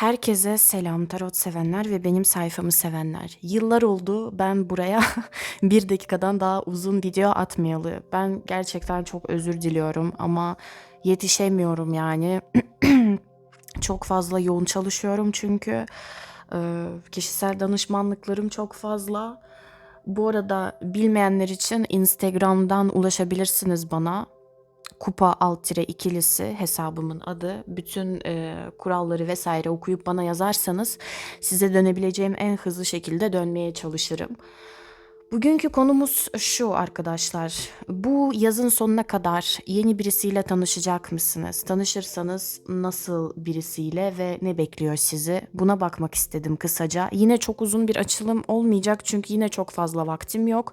Herkese selam tarot sevenler ve benim sayfamı sevenler. Yıllar oldu ben buraya bir dakikadan daha uzun video atmayalı. Ben gerçekten çok özür diliyorum ama yetişemiyorum yani. çok fazla yoğun çalışıyorum çünkü e, kişisel danışmanlıklarım çok fazla. Bu arada bilmeyenler için Instagram'dan ulaşabilirsiniz bana kupa alt tire ikilisi hesabımın adı. Bütün e, kuralları vesaire okuyup bana yazarsanız size dönebileceğim en hızlı şekilde dönmeye çalışırım. Bugünkü konumuz şu arkadaşlar. Bu yazın sonuna kadar yeni birisiyle tanışacak mısınız? Tanışırsanız nasıl birisiyle ve ne bekliyor sizi? Buna bakmak istedim kısaca. Yine çok uzun bir açılım olmayacak çünkü yine çok fazla vaktim yok.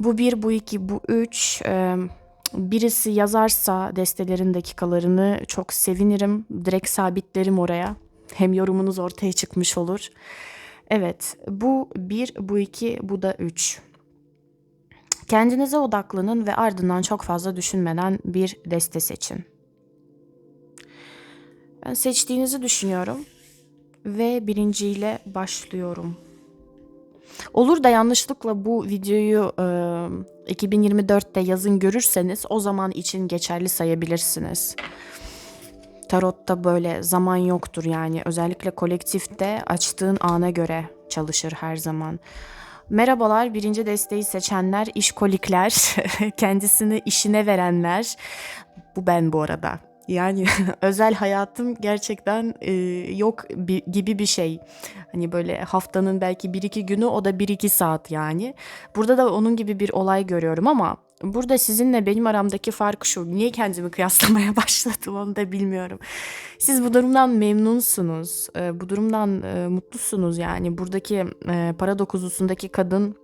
Bu bir, bu iki, bu üç. Ee, birisi yazarsa destelerin dakikalarını çok sevinirim. Direkt sabitlerim oraya. Hem yorumunuz ortaya çıkmış olur. Evet, bu bir, bu iki, bu da üç. Kendinize odaklanın ve ardından çok fazla düşünmeden bir deste seçin. Ben seçtiğinizi düşünüyorum ve birinciyle başlıyorum. Olur da yanlışlıkla bu videoyu e, 2024'te yazın görürseniz o zaman için geçerli sayabilirsiniz. Tarotta böyle zaman yoktur yani özellikle kolektifte açtığın ana göre çalışır her zaman. Merhabalar birinci desteği seçenler, işkolikler, kendisini işine verenler. Bu ben bu arada. Yani özel hayatım gerçekten e, yok bi- gibi bir şey. Hani böyle haftanın belki bir iki günü o da bir iki saat yani. Burada da onun gibi bir olay görüyorum ama burada sizinle benim aramdaki fark şu. Niye kendimi kıyaslamaya başladım onu da bilmiyorum. Siz bu durumdan memnunsunuz. E, bu durumdan e, mutlusunuz yani. Buradaki e, para dokuzusundaki kadın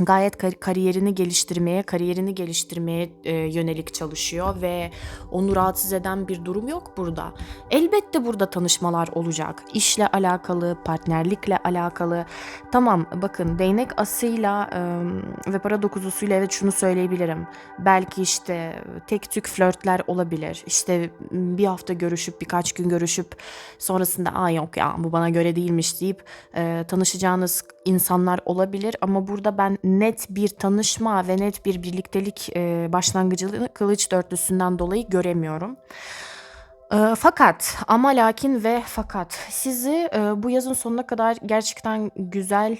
gayet kar- kariyerini geliştirmeye, kariyerini geliştirmeye e, yönelik çalışıyor ve onu rahatsız eden bir durum yok burada. Elbette burada tanışmalar olacak. İşle alakalı, partnerlikle alakalı. Tamam bakın değnek asıyla e, ve para dokuzusuyla evet şunu söyleyebilirim. Belki işte tek tük flörtler olabilir. İşte bir hafta görüşüp birkaç gün görüşüp sonrasında aa yok ya bu bana göre değilmiş deyip e, tanışacağınız insanlar olabilir ama burada ben net bir tanışma ve net bir birliktelik e, başlangıcını kılıç dörtlüsünden dolayı göremiyorum. E, fakat ama lakin ve fakat sizi e, bu yazın sonuna kadar gerçekten güzel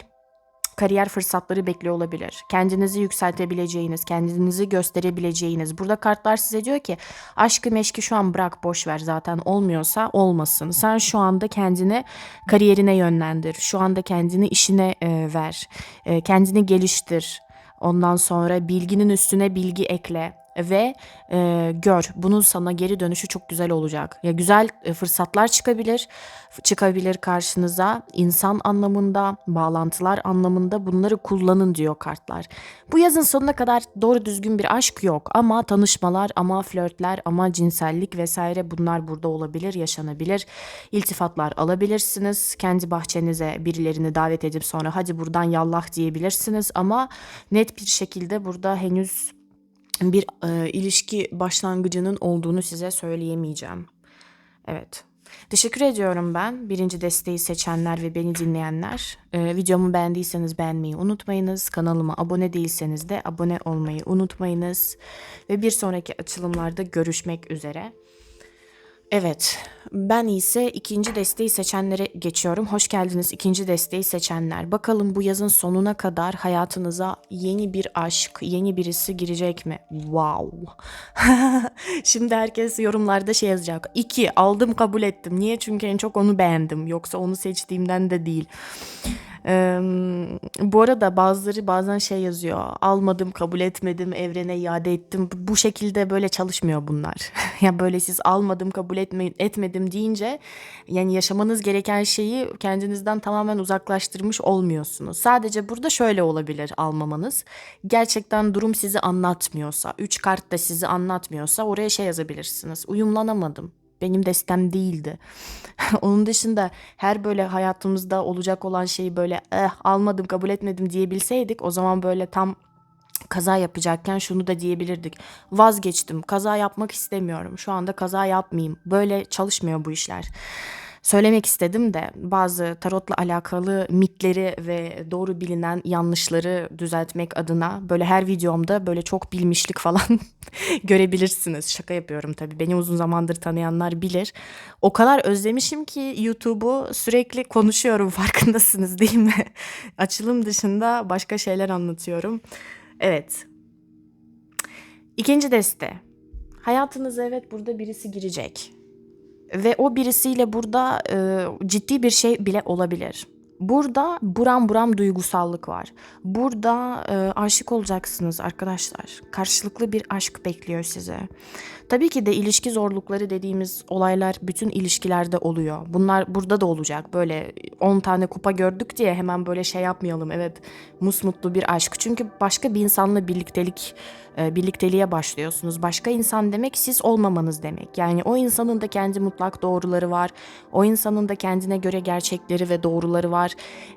kariyer fırsatları bekliyor olabilir. Kendinizi yükseltebileceğiniz, kendinizi gösterebileceğiniz. Burada kartlar size diyor ki aşkı meşki şu an bırak boş ver zaten olmuyorsa olmasın. Sen şu anda kendini kariyerine yönlendir. Şu anda kendini işine e, ver. E, kendini geliştir. Ondan sonra bilginin üstüne bilgi ekle ve e, gör bunun sana geri dönüşü çok güzel olacak. Ya güzel e, fırsatlar çıkabilir, çıkabilir karşınıza insan anlamında, bağlantılar anlamında bunları kullanın diyor kartlar. Bu yazın sonuna kadar doğru düzgün bir aşk yok ama tanışmalar, ama flörtler, ama cinsellik vesaire bunlar burada olabilir, yaşanabilir. İltifatlar alabilirsiniz. Kendi bahçenize birilerini davet edip sonra hadi buradan yallah diyebilirsiniz ama net bir şekilde burada henüz bir e, ilişki başlangıcının olduğunu size söyleyemeyeceğim. Evet. Teşekkür ediyorum ben birinci desteği seçenler ve beni dinleyenler. E, videomu beğendiyseniz beğenmeyi unutmayınız. Kanalıma abone değilseniz de abone olmayı unutmayınız. Ve bir sonraki açılımlarda görüşmek üzere. Evet, ben ise ikinci desteği seçenlere geçiyorum. Hoş geldiniz ikinci desteği seçenler. Bakalım bu yazın sonuna kadar hayatınıza yeni bir aşk, yeni birisi girecek mi? Wow. Şimdi herkes yorumlarda şey yazacak. İki, aldım kabul ettim. Niye? Çünkü en çok onu beğendim. Yoksa onu seçtiğimden de değil. Eee, bu arada bazıları bazen şey yazıyor. Almadım, kabul etmedim, evrene iade ettim. Bu şekilde böyle çalışmıyor bunlar. ya böyle siz almadım, kabul etme, etmedim deyince yani yaşamanız gereken şeyi kendinizden tamamen uzaklaştırmış olmuyorsunuz. Sadece burada şöyle olabilir almamanız. Gerçekten durum sizi anlatmıyorsa, üç kart da sizi anlatmıyorsa oraya şey yazabilirsiniz. Uyumlanamadım benim destem değildi. Onun dışında her böyle hayatımızda olacak olan şeyi böyle eh, almadım kabul etmedim diyebilseydik o zaman böyle tam kaza yapacakken şunu da diyebilirdik. Vazgeçtim kaza yapmak istemiyorum şu anda kaza yapmayayım. Böyle çalışmıyor bu işler. söylemek istedim de bazı tarotla alakalı mitleri ve doğru bilinen yanlışları düzeltmek adına böyle her videomda böyle çok bilmişlik falan görebilirsiniz. Şaka yapıyorum tabii. Beni uzun zamandır tanıyanlar bilir. O kadar özlemişim ki YouTube'u sürekli konuşuyorum farkındasınız değil mi? Açılım dışında başka şeyler anlatıyorum. Evet. İkinci deste. Hayatınıza evet burada birisi girecek. Ve o birisiyle burada e, ciddi bir şey bile olabilir. Burada buram buram duygusallık var. Burada e, aşık olacaksınız arkadaşlar. Karşılıklı bir aşk bekliyor size. Tabii ki de ilişki zorlukları dediğimiz olaylar bütün ilişkilerde oluyor. Bunlar burada da olacak. Böyle 10 tane kupa gördük diye hemen böyle şey yapmayalım. Evet musmutlu bir aşk. Çünkü başka bir insanla birliktelik e, birlikteliğe başlıyorsunuz. Başka insan demek siz olmamanız demek. Yani o insanın da kendi mutlak doğruları var. O insanın da kendine göre gerçekleri ve doğruları var.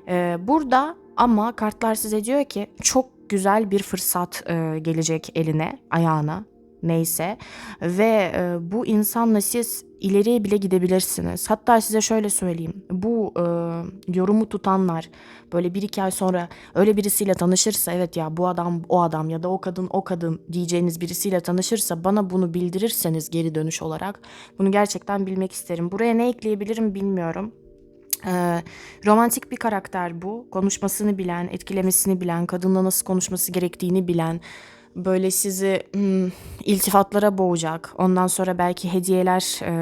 E, burada ama kartlar size diyor ki çok güzel bir fırsat e, gelecek eline, ayağına neyse ve e, bu insanla siz ileriye bile gidebilirsiniz. Hatta size şöyle söyleyeyim. Bu e, yorumu tutanlar böyle bir iki ay sonra öyle birisiyle tanışırsa evet ya bu adam o adam ya da o kadın o kadın diyeceğiniz birisiyle tanışırsa bana bunu bildirirseniz geri dönüş olarak bunu gerçekten bilmek isterim. Buraya ne ekleyebilirim bilmiyorum. Ee, romantik bir karakter bu. Konuşmasını bilen, etkilemesini bilen, kadınla nasıl konuşması gerektiğini bilen, böyle sizi hmm, iltifatlara boğacak. Ondan sonra belki hediyeler e,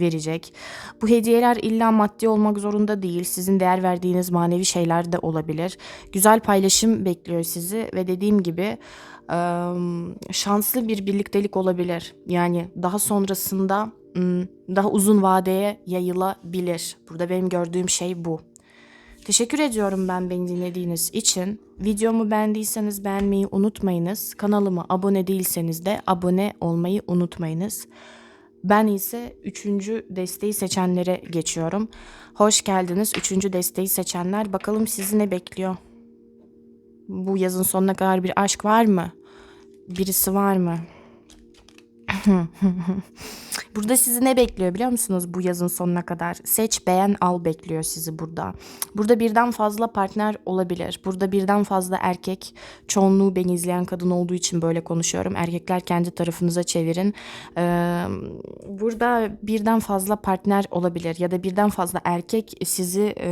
verecek. Bu hediyeler illa maddi olmak zorunda değil. Sizin değer verdiğiniz manevi şeyler de olabilir. Güzel paylaşım bekliyor sizi ve dediğim gibi e, şanslı bir birliktelik olabilir. Yani daha sonrasında hmm, daha uzun vadeye yayılabilir. Burada benim gördüğüm şey bu. Teşekkür ediyorum ben beni dinlediğiniz için. Videomu beğendiyseniz beğenmeyi unutmayınız. Kanalıma abone değilseniz de abone olmayı unutmayınız. Ben ise üçüncü desteği seçenlere geçiyorum. Hoş geldiniz üçüncü desteği seçenler. Bakalım sizi ne bekliyor? Bu yazın sonuna kadar bir aşk var mı? Birisi var mı? Burada sizi ne bekliyor biliyor musunuz bu yazın sonuna kadar? Seç, beğen, al bekliyor sizi burada. Burada birden fazla partner olabilir. Burada birden fazla erkek, çoğunluğu beni izleyen kadın olduğu için böyle konuşuyorum. Erkekler kendi tarafınıza çevirin. Ee, burada birden fazla partner olabilir ya da birden fazla erkek sizi e,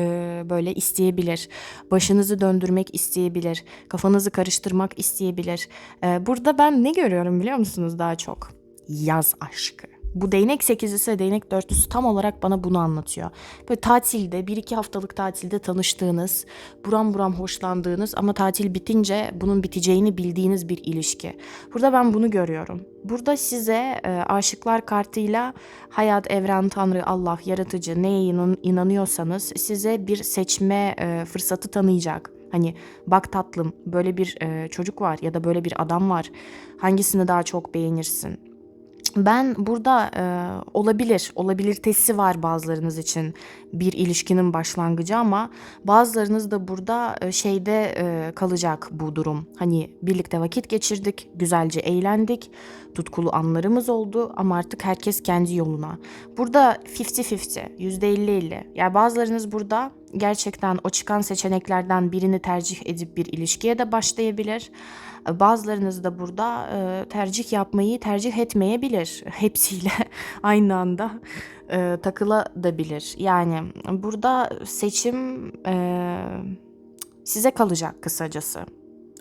böyle isteyebilir. Başınızı döndürmek isteyebilir. Kafanızı karıştırmak isteyebilir. Ee, burada ben ne görüyorum biliyor musunuz daha çok? Yaz aşkı. Bu değnek sekizlisi ve değnek dörtlüsü tam olarak bana bunu anlatıyor. Böyle tatilde, bir iki haftalık tatilde tanıştığınız, buram buram hoşlandığınız ama tatil bitince bunun biteceğini bildiğiniz bir ilişki. Burada ben bunu görüyorum. Burada size e, aşıklar kartıyla hayat, evren, tanrı, Allah, yaratıcı neye inan, inanıyorsanız size bir seçme e, fırsatı tanıyacak. Hani bak tatlım böyle bir e, çocuk var ya da böyle bir adam var. Hangisini daha çok beğenirsin? Ben burada e, olabilir, olabilitesi var bazılarınız için bir ilişkinin başlangıcı ama bazılarınız da burada e, şeyde e, kalacak bu durum. Hani birlikte vakit geçirdik, güzelce eğlendik, tutkulu anlarımız oldu ama artık herkes kendi yoluna. Burada 50-50, %50-50. Yani bazılarınız burada gerçekten o çıkan seçeneklerden birini tercih edip bir ilişkiye de başlayabilir. Bazılarınız da burada e, tercih yapmayı tercih etmeyebilir. Hepsiyle aynı anda e, takılabilir. Yani burada seçim e, size kalacak kısacası.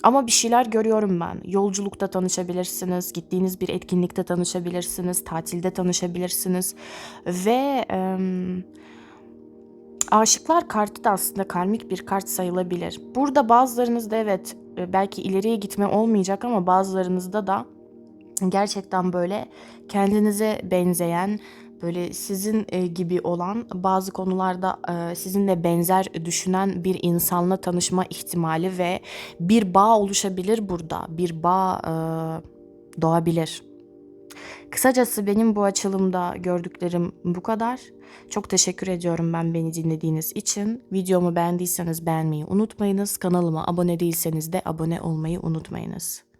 Ama bir şeyler görüyorum ben. Yolculukta tanışabilirsiniz, gittiğiniz bir etkinlikte tanışabilirsiniz, tatilde tanışabilirsiniz ve e, aşıklar kartı da aslında karmik bir kart sayılabilir. Burada bazılarınızda evet belki ileriye gitme olmayacak ama bazılarınızda da gerçekten böyle kendinize benzeyen böyle sizin e, gibi olan bazı konularda e, sizinle benzer düşünen bir insanla tanışma ihtimali ve bir bağ oluşabilir burada. Bir bağ doğabilir. Kısacası benim bu açılımda gördüklerim bu kadar. Çok teşekkür ediyorum ben beni dinlediğiniz için. Videomu beğendiyseniz beğenmeyi unutmayınız. Kanalıma abone değilseniz de abone olmayı unutmayınız.